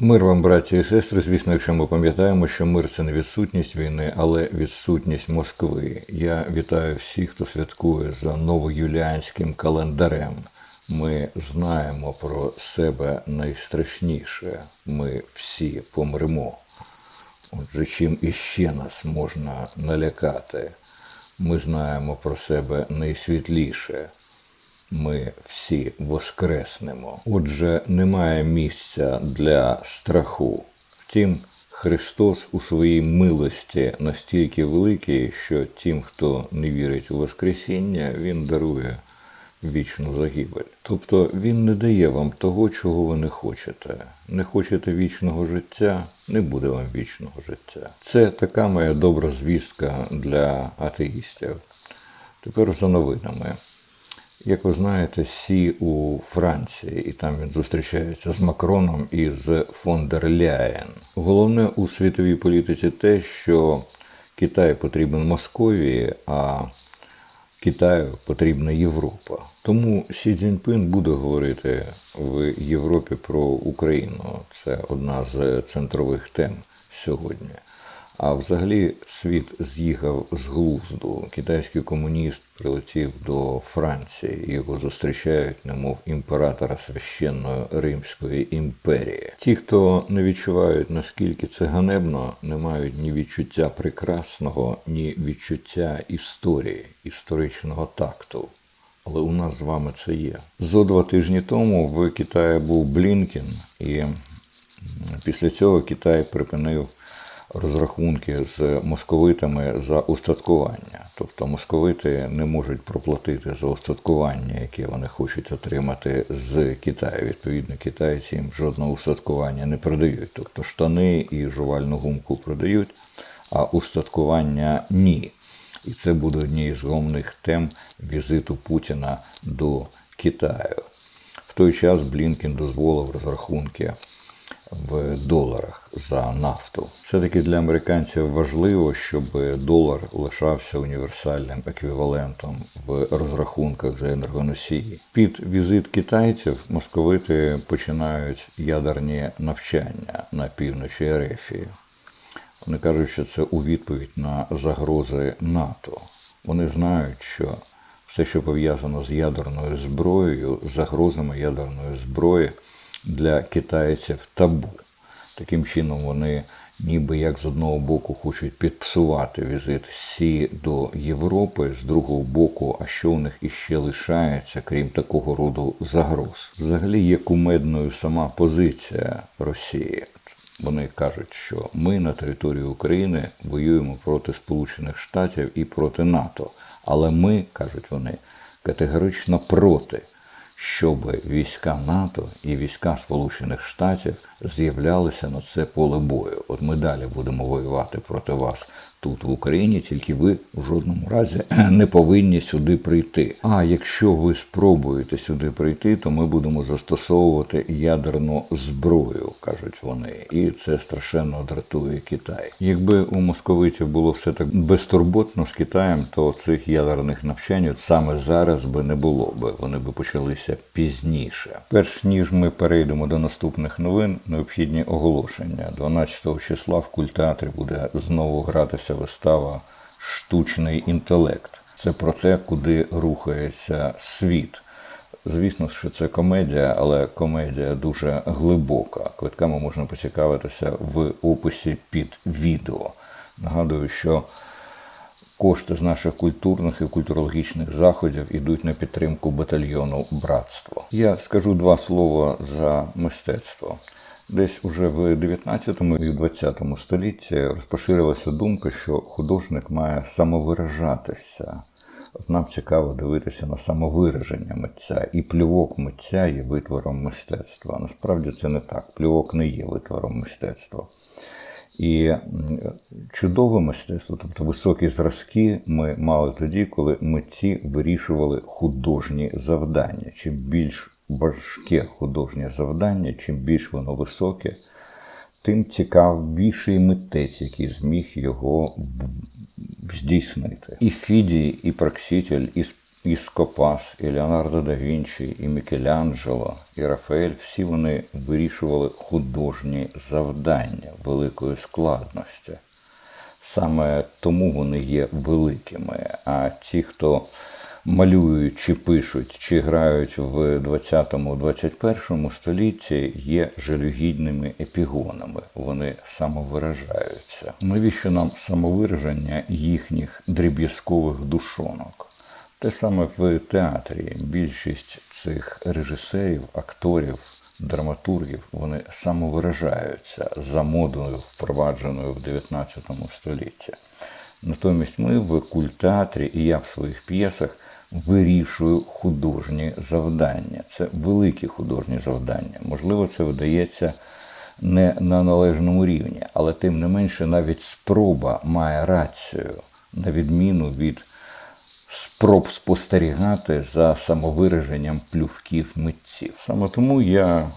Мир вам, браті і сестри. Звісно, якщо ми пам'ятаємо, що мир це не відсутність війни, але відсутність Москви. Я вітаю всіх, хто святкує за новоюліанським календарем. Ми знаємо про себе найстрашніше. Ми всі помремо. Отже, чим іще нас можна налякати? Ми знаємо про себе найсвітліше. Ми всі воскреснемо. Отже, немає місця для страху. Втім, Христос у своїй милості настільки великий, що тим, хто не вірить у Воскресіння, Він дарує вічну загибель. Тобто Він не дає вам того, чого ви не хочете. Не хочете вічного життя, не буде вам вічного життя. Це така моя добра звістка для атеїстів. Тепер за новинами. Як ви знаєте, Сі у Франції, і там він зустрічається з Макроном і з фон дер Ляєн. Головне у світовій політиці те, що Китай потрібен Московії, а Китаю потрібна Європа. Тому Сі Цзіньпин буде говорити в Європі про Україну. Це одна з центрових тем сьогодні. А взагалі світ з'їхав з глузду. Китайський комуніст прилетів до Франції. Його зустрічають, немов імператора священної Римської імперії. Ті, хто не відчувають наскільки це ганебно, не мають ні відчуття прекрасного, ні відчуття історії, історичного такту. Але у нас з вами це є. Зо два тижні тому в Китаї був Блінкен, і після цього Китай припинив розрахунки з московитами за устаткування. Тобто московити не можуть проплатити за устаткування, яке вони хочуть отримати з Китаю. Відповідно, китайці їм жодного устаткування не продають. Тобто штани і жувальну гумку продають, а устаткування ні. І це буде однією з головних тем візиту Путіна до Китаю. В той час Блінкен дозволив розрахунки в доларах за нафту. Все-таки для американців важливо, щоб долар лишався універсальним еквівалентом в розрахунках за енергоносії. Під візит китайців московити починають ядерні навчання на півночі Ерефії. Вони кажуть, що це у відповідь на загрози НАТО. Вони знають, що все, що пов'язано з ядерною зброєю, загрозами ядерної зброї для китайців табу. Таким чином, вони ніби як з одного боку хочуть підпсувати візит Сі до Європи, з другого боку, а що у них іще лишається, крім такого роду загроз. Взагалі є кумедною сама позиція Росії. Вони кажуть, що ми на території України воюємо проти Сполучених Штатів і проти НАТО. Але ми, кажуть вони, категорично проти щоб війська НАТО і війська Сполучених Штатів з'являлися на це поле бою. От ми далі будемо воювати проти вас тут в Україні, тільки ви в жодному разі не повинні сюди прийти. А якщо ви спробуєте сюди прийти, то ми будемо застосовувати ядерну зброю, кажуть вони, і це страшенно дратує Китай. Якби у московитів було все так безтурботно з Китаєм, то цих ядерних навчань саме зараз би не було би. Вони би почалися пізніше. Перш ніж ми перейдемо до наступних новин, необхідні оголошення. 12 числа в культеатрі буде знову гратися вистава Штучний інтелект. Це про те, куди рухається світ. Звісно, що це комедія, але комедія дуже глибока. Квитками можна поцікавитися в описі під відео. Нагадую, що кошти з наших культурних і культурологічних заходів ідуть на підтримку батальйону Братство. Я скажу два слова за мистецтво. Десь уже в 19 і 20 столітті розпоширилася думка, що художник має самовиражатися. От нам цікаво дивитися на самовираження митця, і плювок митця є витвором мистецтва. Насправді це не так. Плювок не є витвором мистецтва. І чудове мистецтво, тобто високі зразки, ми мали тоді, коли митці вирішували художні завдання. Чим більш важке художнє завдання, чим більш воно високе, тим цікавіший митець, який зміг його здійснити. І Фідій, і Прокситель, і і Скопас, і Леонардо да Вінчі, і Мікеланджело, і Рафаель всі вони вирішували художні завдання великої складності. Саме тому вони є великими. А ті, хто малюють чи пишуть, чи грають в 20-21 столітті, є жалюгідними епігонами. Вони самовиражаються. Навіщо нам самовираження їхніх дріб'язкових душонок? Те саме в театрі. Більшість цих режисерів, акторів, драматургів вони самовиражаються за модою, впровадженою в 19 столітті. Натомість ми в культеатрі і я в своїх п'єсах вирішую художні завдання. Це великі художні завдання. Можливо, це видається не на належному рівні, але тим не менше навіть спроба має рацію, на відміну від спроб спостерігати за самовираженням плювків митців. Саме тому я е,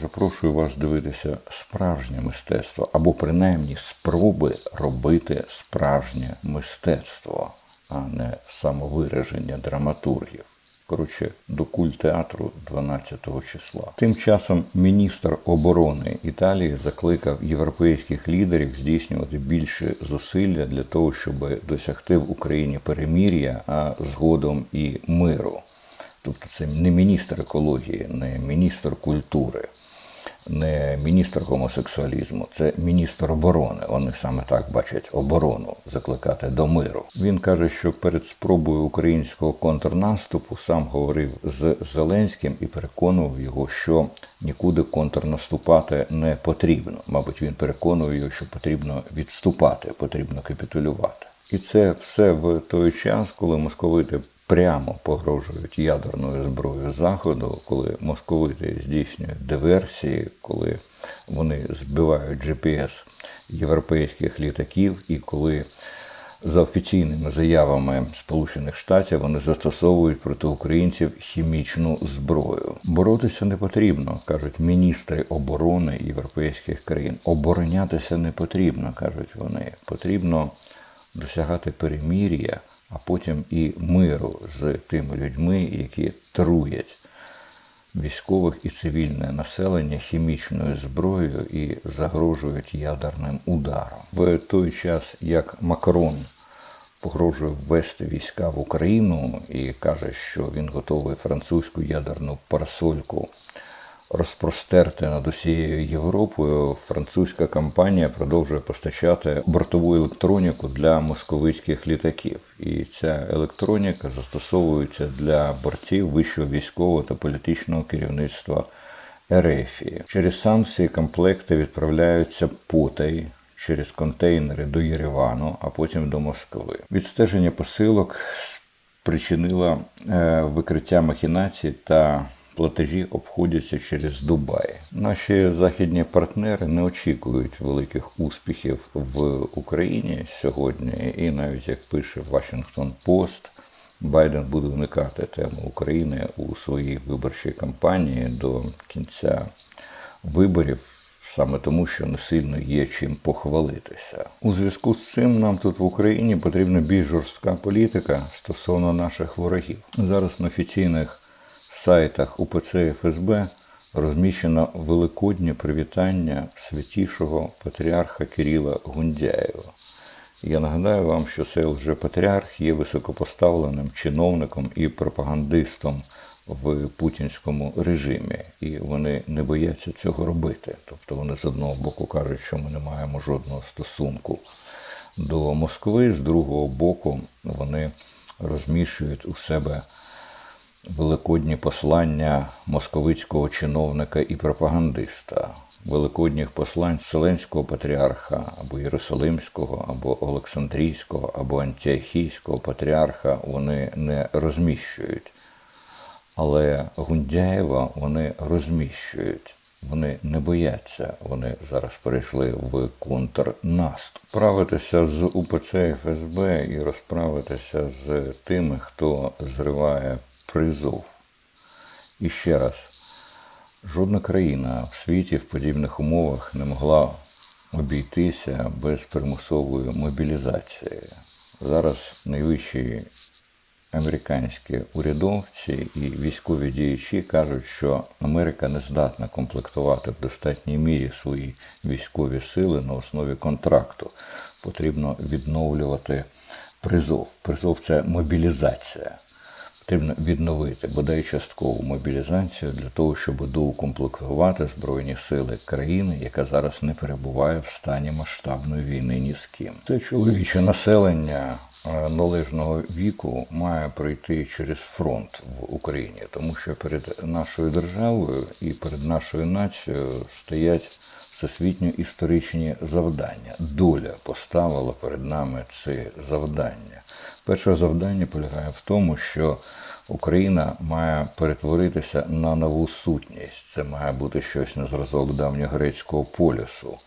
запрошую вас дивитися справжнє мистецтво, або принаймні спроби робити справжнє мистецтво, а не самовираження драматургів. Коротше, до культеатру 12 числа. Тим часом міністр оборони Італії закликав європейських лідерів здійснювати більше зусилля для того, щоб досягти в Україні перемір'я, а згодом і миру. Тобто це не міністр екології, не міністр культури, не міністр гомосексуалізму, це міністр оборони. Вони саме так бачать оборону закликати до миру. Він каже, що перед спробою українського контрнаступу сам говорив з Зеленським і переконував його, що нікуди контрнаступати не потрібно. Мабуть, він переконує його, що потрібно відступати, потрібно капітулювати. І це все в той час, коли московити прямо погрожують ядерною зброєю Заходу, коли московити здійснюють диверсії, коли вони збивають GPS європейських літаків, і коли за офіційними заявами Сполучених Штатів вони застосовують проти українців хімічну зброю. Боротися не потрібно, кажуть міністри оборони європейських країн. Оборонятися не потрібно, кажуть вони. Потрібно досягати перемір'я, а потім і миру з тими людьми, які труять військових і цивільне населення хімічною зброєю і загрожують ядерним ударом. В той час, як Макрон погрожує ввести війська в Україну і каже, що він готовий французьку ядерну парасольку розпростерти над усією Європою, французька компанія продовжує постачати бортову електроніку для московицьких літаків. І ця електроніка застосовується для бортів вищого військового та політичного керівництва Ерефії. Через санкції комплекти відправляються потай. Через контейнери до Єревану, а потім до Москви. Відстеження посилок спричинило е, викриття махінацій та платежі обходяться через Дубай. Наші західні партнери не очікують великих успіхів в Україні сьогодні, і навіть як пише Washington Post, Байден буде уникати тему України у своїй виборчій кампанії до кінця виборів. Саме тому, що не сильно є чим похвалитися. У зв'язку з цим нам тут в Україні потрібна більш жорстка політика стосовно наших ворогів. Зараз на офіційних сайтах УПЦ ФСБ розміщено великоднє привітання святішого патріарха Кирила Гундяєва. Я нагадаю вам, що цей лжепатріарх є високопоставленим чиновником і пропагандистом в путінському режимі, і вони не бояться цього робити. Тобто вони з одного боку кажуть, що ми не маємо жодного стосунку до Москви, з другого боку вони розміщують у себе великодні послання московицького чиновника і пропагандиста, великодніх послань Вселенського патріарха або Єрусалимського, або Олександрійського, або Антіохійського патріарха вони не розміщують. Але Гундяєва вони розміщують. Вони не бояться, вони зараз перейшли в контрнаступ. Правитися з УПЦ ФСБ і розправитися з тими, хто зриває призов. І ще раз, жодна країна в світі в подібних умовах не могла обійтися без примусової мобілізації. Зараз найвищий американські урядовці і військові діячі кажуть, що Америка не здатна комплектувати в достатній мірі свої військові сили на основі контракту. Потрібно відновлювати призов. Призов це мобілізація. Потрібно відновити бодай часткову мобілізацію для того, щоб доукомплектувати збройні сили країни, яка зараз не перебуває в стані масштабної війни ні з ким. Це чоловіче населення е, належного віку має пройти через фронт в Україні, тому що перед нашою державою і перед нашою нацією стоять всесвітньо історичні завдання. Доля поставила перед нами це завдання. Перше завдання полягає в тому, що Україна має перетворитися на нову сутність. Це має бути щось на зразок давньогрецького полюсу,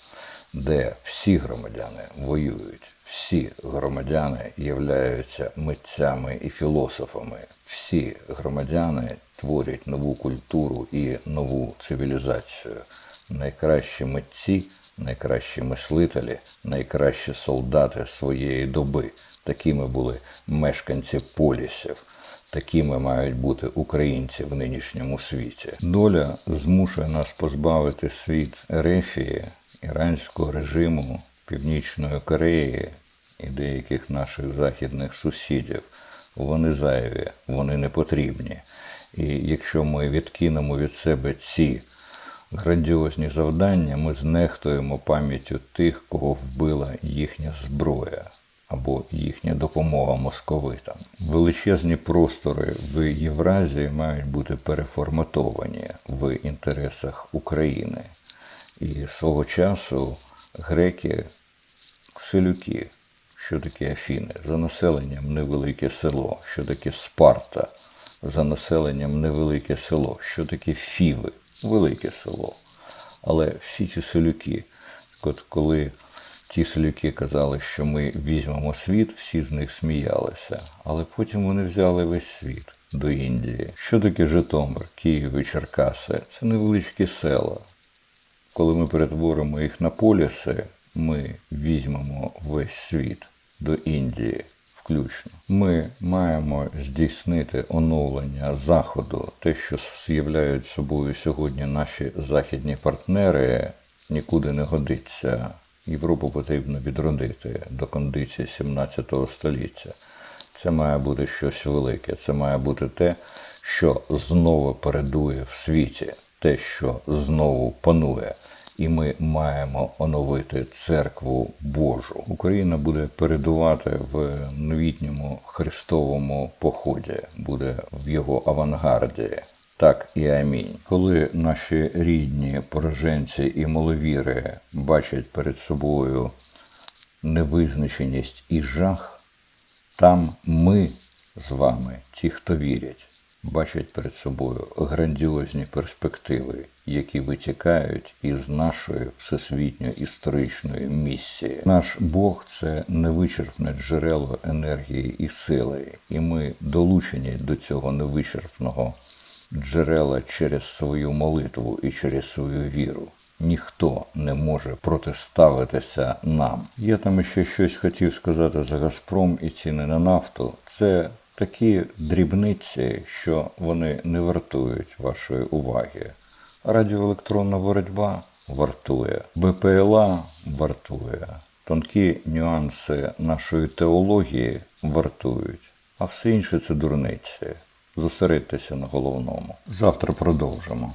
де всі громадяни воюють, всі громадяни являються митцями і філософами, всі громадяни творять нову культуру і нову цивілізацію. Найкращі митці, найкращі мислителі, найкращі солдати своєї доби. Такими були мешканці полісів. Такими мають бути українці в нинішньому світі. Доля змушує нас позбавити світ Ерефії, іранського режиму, Північної Кореї і деяких наших західних сусідів. Вони зайві, вони не потрібні. І якщо ми відкинемо від себе ці грандіозні завдання, ми знехтуємо пам'яттю тих, кого вбила їхня зброя або їхня допомога московитам. Величезні простори в Євразії мають бути переформатовані в інтересах України. І свого часу греки селюки, що таке Афіни, за населенням невелике село, що таке Спарта, за населенням невелике село, що таке Фіви, велике село. Але всі ці селюки, от коли ті селюки казали, що ми візьмемо світ, всі з них сміялися. Але потім вони взяли весь світ до Індії. Що таке Житомир, Київ і Черкаси? Це невеличкі села. Коли ми перетворимо їх на поліси, ми візьмемо весь світ до Індії включно. Ми маємо здійснити оновлення Заходу. Те, що з'являють собою сьогодні наші західні партнери, нікуди не годиться. Європу потрібно відродити до кондиції 17 століття. Це має бути щось велике. Це має бути те, що знову передує в світі, те, що знову панує. І ми маємо оновити церкву Божу. Україна буде передувати в новітньому Христовому поході, буде в його авангарді. Так і амінь. Коли наші рідні пораженці і маловіри бачать перед собою невизначеність і жах, там ми з вами, ті, хто вірять, бачать перед собою грандіозні перспективи, які витікають із нашої всесвітньо історичної місії. Наш Бог це невичерпне джерело енергії і сили, і ми долучені до цього невичерпного джерела через свою молитву і через свою віру. Ніхто не може протиставитися нам. Я там ще щось хотів сказати за Газпром і ціни на нафту. Це такі дрібниці, що вони не вартують вашої уваги. Радіоелектронна боротьба вартує, БПЛА вартує, тонкі нюанси нашої теології вартують, а все інше це дурниці. Зосередьтеся на головному. Завтра продовжимо.